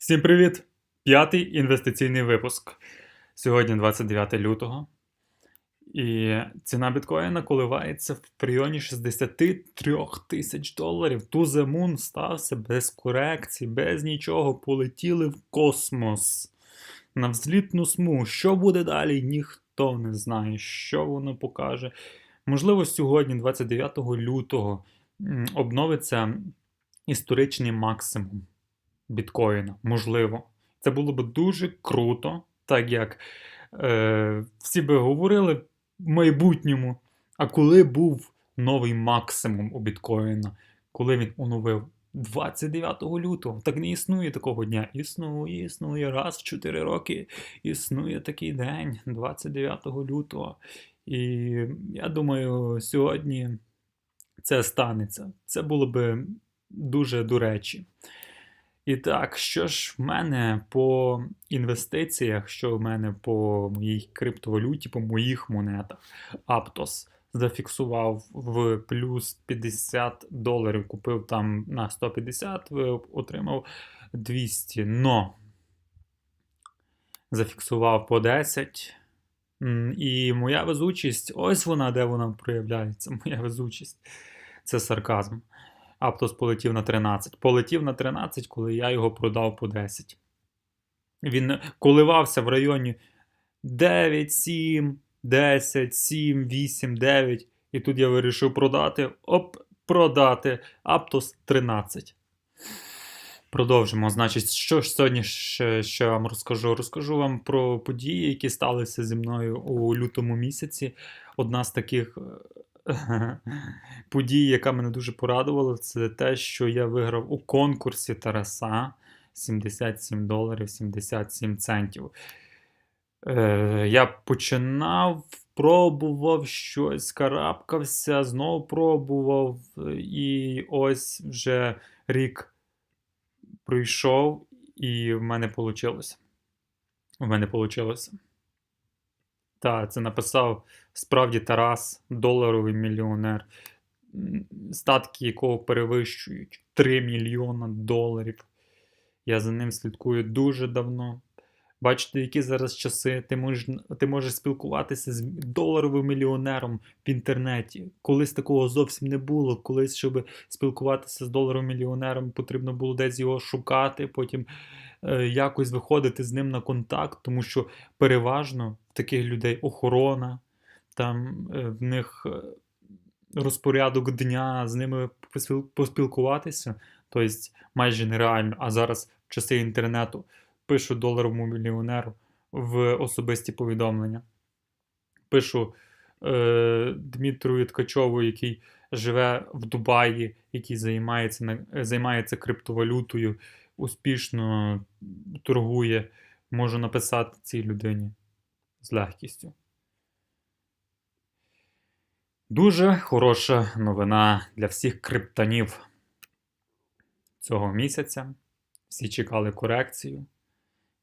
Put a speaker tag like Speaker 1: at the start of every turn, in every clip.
Speaker 1: Всім привіт! П'ятий інвестиційний випуск. Сьогодні 29 лютого. І ціна біткоїна коливається в районі 63 тисяч доларів. Ту Moon стався без корекцій, без нічого. Полетіли в космос. На взлітну смугу. Що буде далі? Ніхто не знає, що воно покаже. Можливо, сьогодні, 29 лютого, обновиться історичний максимум біткоїна. Можливо. Це було б дуже круто, так як е, всі би говорили в майбутньому. А коли був новий максимум у біткоїна, коли він оновив 29 лютого, так не існує такого дня. Існує, існує раз в 4 роки. Існує такий день, 29 лютого. І я думаю, сьогодні це станеться. Це було би дуже до речі. І так, що ж в мене по інвестиціях, що в мене по моїй криптовалюті, по моїх монетах. Aptos зафіксував в плюс 50 доларів, купив там на 150, отримав 200. Но зафіксував по 10. І моя везучість, ось вона, де вона проявляється. Моя везучість. Це сарказм. Аптос полетів на 13. Полетів на 13, коли я його продав по 10. Він коливався в районі 9, 7, 10, 7, 8, 9. І тут я вирішив продати. Оп, продати. Аптос 13. Продовжимо. Значить, що ж сьогодні ще, ще вам розкажу? Розкажу вам про події, які сталися зі мною у лютому місяці. Одна з таких подій, яка мене дуже порадувала, це те, що я виграв у конкурсі Тараса 77 доларів 77 центів. Е, я починав, пробував щось, карабкався, знову пробував, і ось вже рік пройшов, і в мене вийшло. В мене вийшло. Так, це написав справді Тарас, доларовий мільйонер, статки якого перевищують 3 мільйона доларів. Я за ним слідкую дуже давно. Бачите, які зараз часи. Ти можеш, ти можеш спілкуватися з доларовим мільйонером в інтернеті. Колись такого зовсім не було. Колись, щоб спілкуватися з доларовим мільйонером, потрібно було десь його шукати, потім е, якось виходити з ним на контакт, тому що переважно таких людей охорона, там е, в них е, розпорядок дня, з ними поспіл- поспілкуватися, тобто майже нереально. А зараз в часи інтернету пишу доларовому мільйонеру в особисті повідомлення. Пишу е, Дмитру Ткачову, який живе в Дубаї, який займається, займається криптовалютою, успішно торгує. Можу написати цій людині з легкістю. Дуже хороша новина для всіх криптонів цього місяця. Всі чекали корекцію,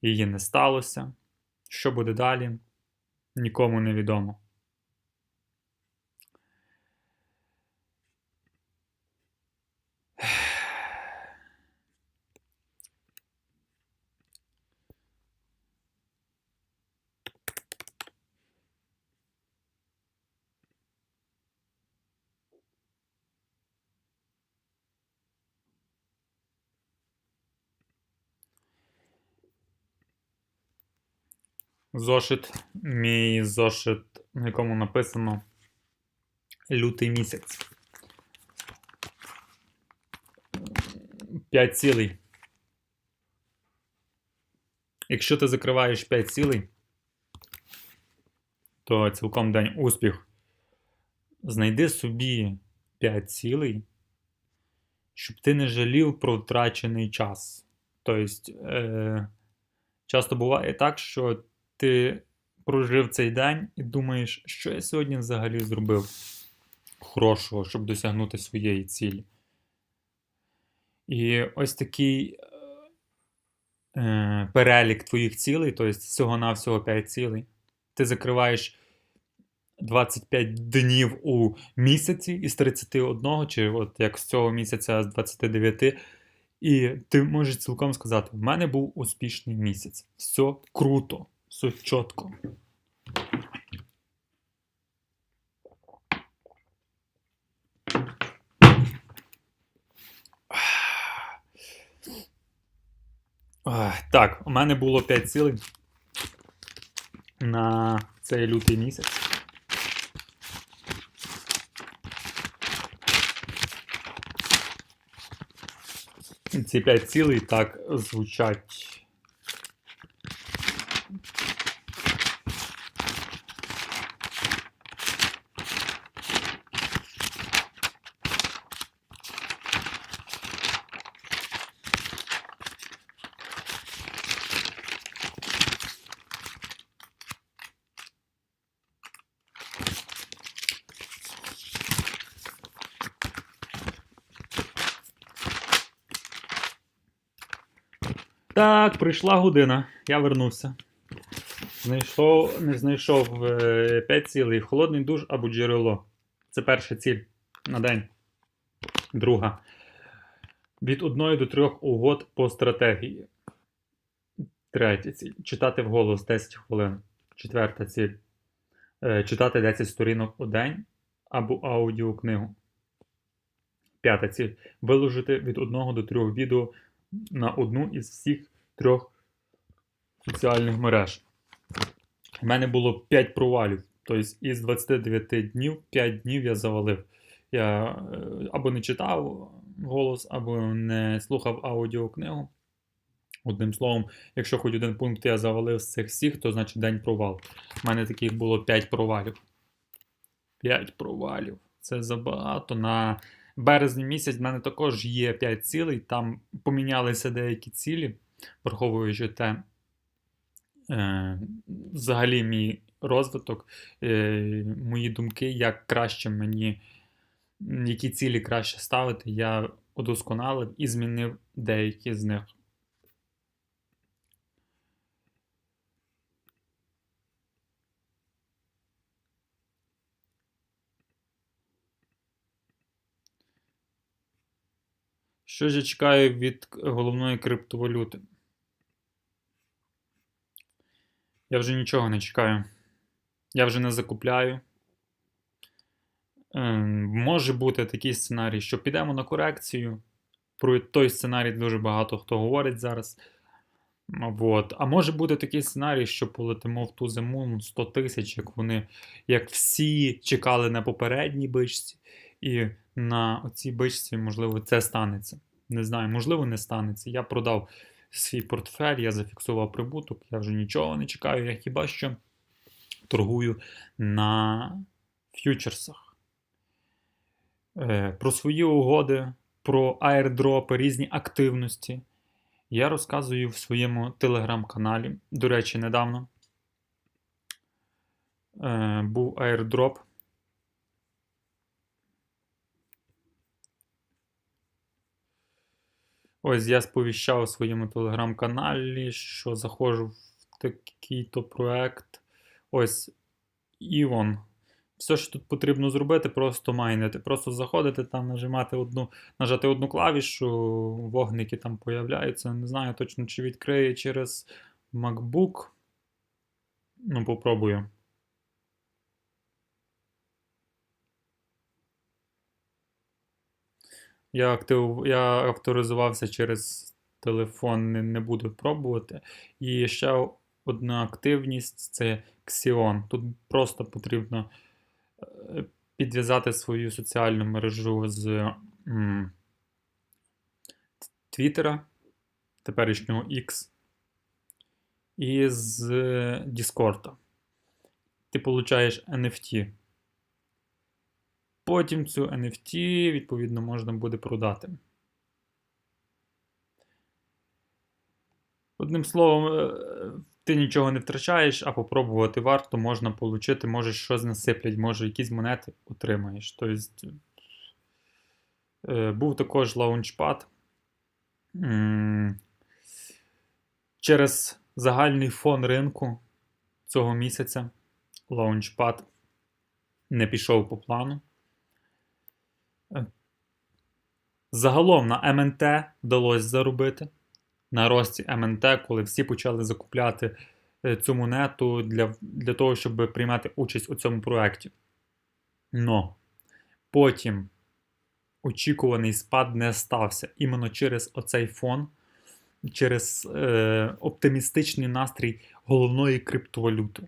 Speaker 1: її не сталося. Що буде далі, нікому не відомо. Зошит, мій зошит, на якому написано лютий місяць. 5 цілей. Якщо ти закриваєш 5 цілей, то цілком день успіх. Знайди собі 5 цілей, щоб ти не жалів про втрачений час. Тобто, е, часто буває так, що ти прожив цей день і думаєш, що я сьогодні взагалі зробив хорошого, щоб досягнути своєї цілі. І ось такий е, перелік твоїх цілей, тобто всього-навсього 5 цілей. Ти закриваєш 25 днів у місяці із 31, чи от як з цього місяця з 29, І ти можеш цілком сказати: в мене був успішний місяць. Все круто, все чітко. Так, у мене було 5 цілей на цей лютий місяць. Ці 5 цілей так звучать. Так, прийшла година. Я вернувся. Знайшов, не знайшов е, 5 цілей. Холодний душ або джерело. Це перша ціль на день. Друга. Від 1 до 3 угод по стратегії. Третя ціль. Читати вголос 10 хвилин. Четверта ціль. Е, читати 10 сторінок у день або аудіокнигу. П'ята ціль. Виложити від 1 до 3 відео на одну із всіх трьох соціальних мереж. У мене було 5 провалів. Тобто із 29 днів 5 днів я завалив. Я е, або не читав голос, або не слухав аудіокнигу. Одним словом, якщо хоч один пункт я завалив з цих всіх, то значить день провал. У мене таких було 5 провалів. 5 провалів. Це забагато. На березні місяць в мене також є 5 цілей. Там помінялися деякі цілі, враховуючи те, е, взагалі мій розвиток, е, мої думки, як краще мені, які цілі краще ставити, я удосконалив і змінив деякі з них. Що ж я чекаю від головної криптовалюти? Я вже нічого не чекаю. Я вже не закупляю. Ем, може бути такий сценарій, що підемо на корекцію. Про той сценарій дуже багато хто говорить зараз. От. А може бути такий сценарій, що полетимо в ту зиму 100 тисяч, як вони, як всі чекали на попередній бичці, і на цій бичці, можливо, це станеться. Не знаю, можливо, не станеться. Я продав свій портфель, я зафіксував прибуток, я вже нічого не чекаю, я хіба що торгую на ф'ючерсах. Е, Про свої угоди, про аірдропи, різні активності. Я розказую в своєму телеграм-каналі. До речі, недавно е, був аірдроп. Ось я сповіщав у своєму телеграм-каналі, що заходжу в такий-то проект. Ось Івон. Все, що тут потрібно зробити, просто майнити. Просто заходити там, нажимати одну, нажати одну клавішу, вогники там появляються. Не знаю точно, чи відкриє через MacBook. Ну, попробую. Я актив... я авторизувався через телефон, не, не буду пробувати. І ще одна активність це Xion. Тут просто потрібно е, підв'язати свою соціальну мережу з Твіттера, теперішнього X, і з Discord. Ти получаєш NFT. Потім цю NFT, відповідно, можна буде продати. Одним словом, е, ти нічого не втрачаєш, а попробувати варто, можна отримати, може щось насиплять, може якісь монети отримаєш. Тобто, е, був також лаунчпад. Через загальний фон ринку цього місяця лаунчпад не пішов по плану. Загалом на МНТ вдалося заробити. На рості МНТ, коли всі почали закупляти е, цю монету для, для того, щоб приймати участь у цьому проєкті. Но потім очікуваний спад не стався іменно через оцей фон, через е, оптимістичний настрій головної криптовалюти.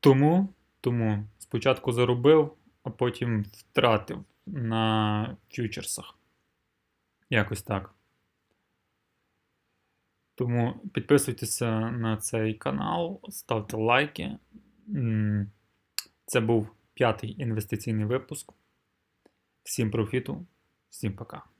Speaker 1: Тому, тому спочатку заробив, а потім втратив на фьючерсах. Якось так. Тому підписуйтеся на цей канал, ставте лайки. Це був п'ятий інвестиційний випуск. Всім профіту, всім пока.